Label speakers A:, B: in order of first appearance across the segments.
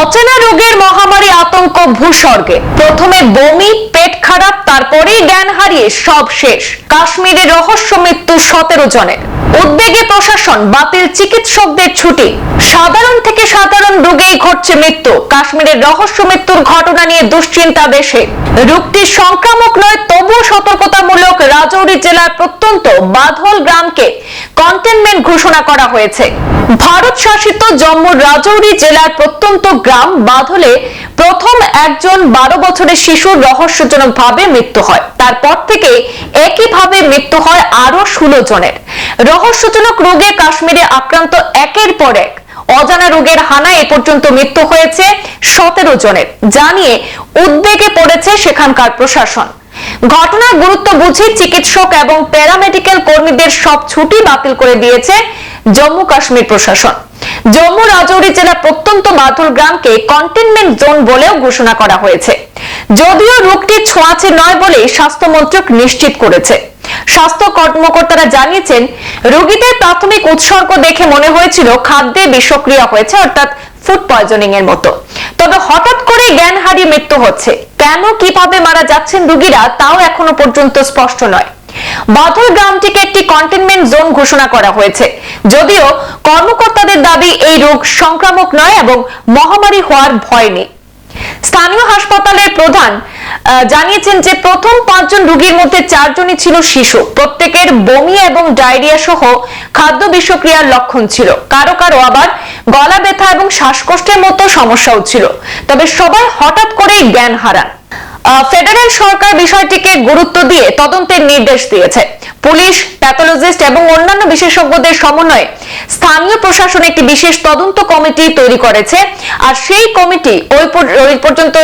A: অচেনা রোগের মহামারী আতঙ্ক ভূস্বর্গে। প্রথমে বমি, পেট খারাপ, তারপরেই জ্ঞান হারিয়ে সব শেষ। কাশ্মীরে রহস্য মৃত্যু সতেরো জনের। উদ্বেগে প্রশাসন, বাতিল চিকিৎসকদের ছুটি। সাধারণ থেকে সাধারণ রোগেই ঘটছে মৃত্যু। কাশ্মীরের রহস্য মৃত্যুর ঘটনা নিয়ে দুশ্চিন্তা দেশে রোগটি সংক্রামক নয়, তবুও সতর্কতামূলক রাজৌরি জেলার প্রত্যন্ত বাধল গ্রামকে কন্টেনমেন্ট ঘোষণা করা হয়েছে। ভারত শাসিত জম্মুর রাজৌরি জেলার প্রত্যন্ত গ্রাম বাধলে প্রথম একজন বারো বছরের শিশুর রহস্যজনকভাবে মৃত্যু হয়। তারপর থেকে একইভাবে মৃত্যু হয় আরও ষোলো জনের। রহস্যজনক রোগে কাশ্মীরে আক্রান্ত একের পর এক। অজানা রোগের হানায় এ পর্যন্ত মৃত্যু হয়েছে সতেরো জনের। যা নিয়ে উদ্বেগে পড়েছে সেখানকার প্রশাসন। ঘটনার গুরুত্ব বুঝে চিকিৎসক এবং প্যারামেডিক্যাল কর্মীদের সব ছুটি বাতিল করে দিয়েছে জম্মু কাশ্মীর প্রশাসন। জম্মু রাজৌরি জেলার প্রত্যন্ত বাথুল গ্রামকে কন্টেনমেন্ট জোন বলেও ঘোষণা করা হয়েছে। যদিও রোগটি ছোঁয়াচে নয় বলে স্বাস্থ্য মন্ত্রক নিশ্চিত করেছে। স্বাস্থ্য কর্মকর্তারা জানিয়েছেন, রোগীদের প্রাথমিক উৎসর্গ দেখে মনে হয়েছিল খাদ্যে বিষক্রিয়া হয়েছে, অর্থাৎ ফুড পয়জনিং এর মতো। তবে হঠাৎ করে জ্ঞান হারিয়ে মৃত্যু হচ্ছে। কেন, কীভাবে মারা যাচ্ছেন রোগীরা, তাও এখনও পর্যন্ত স্পষ্ট নয়। বাথল গ্রামটিকে একটি কন্টেনমেন্ট জোন ঘোষণা করা হয়েছে। যদিও কর্মকর্তাদের দাবি এই রোগ সংক্রামক নয় এবং মহামারী হওয়ার ভয় নেই। স্থানীয় হাসপাতালের প্রধান জানিয়েছেন যে প্রথম পাঁচজন রোগীর মধ্যে চারজনই ছিল শিশু। প্রত্যেকের বমি এবং ডায়রিয়া সহ খাদ্য বিষক্রিয়ার লক্ষণ ছিল। কারও কারও আবার গলা ব্যথা এবং শ্বাসকষ্টের মতো সমস্যাও ছিল। তবে সবাই হঠাৎ করেই জ্ঞান হারান। ফেডারেল সরকার বিষয়টিকে গুরুত্ব দিয়ে তদন্তের নির্দেশ দিয়েছে। পুলিশ, প্যাথোলজিস্ট এবং অন্যান্য বিশেষজ্ঞদের সমন্বয়ে স্থানীয় প্রশাসন একটি বিশেষ তদন্ত কমিটি তৈরি করেছে। আর সেই কমিটি ওই পর্যন্ত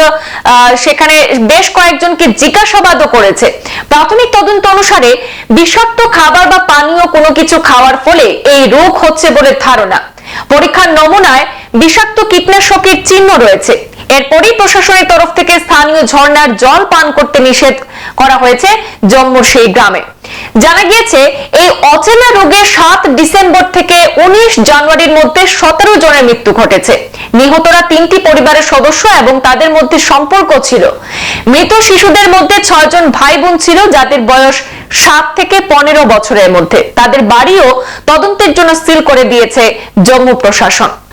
A: সেখানে বেশ কয়েকজনকে জিজ্ঞাসাবাদও করেছে। প্রাথমিক তদন্ত অনুসারে বিষাক্ত খাবার বা পানীয় কোনো কিছু খাওয়ার ফলে এই রোগ হচ্ছে বলে ধারণা। পরীক্ষার নমুনায় বিষাক্ত কীটনাশকের চিহ্ন রয়েছে। এরপরই প্রশাসনের তরফ থেকে স্থানীয় ঝর্ণার জল পান করতে নিষেধ করা হয়েছে জম্মুর সেই গ্রামে। জানা গিয়েছে, এই অচেনা রোগে সাত ডিসেম্বর থেকে উনিশ জানুয়ারির মধ্যে সতেরো জনের মৃত্যু ঘটেছে। নিহতরা তিনটি পরিবারের সদস্য এবং তাদের মধ্যে সম্পর্ক ছিল। মৃত শিশুদের মধ্যে ছয়জন ভাই বোন ছিল, যাদের বয়স সাত থেকে পনেরো বছরের মধ্যে। তাদের বাড়িও তদন্তের জন্য সিল করে দিয়েছে জম্মু প্রশাসন।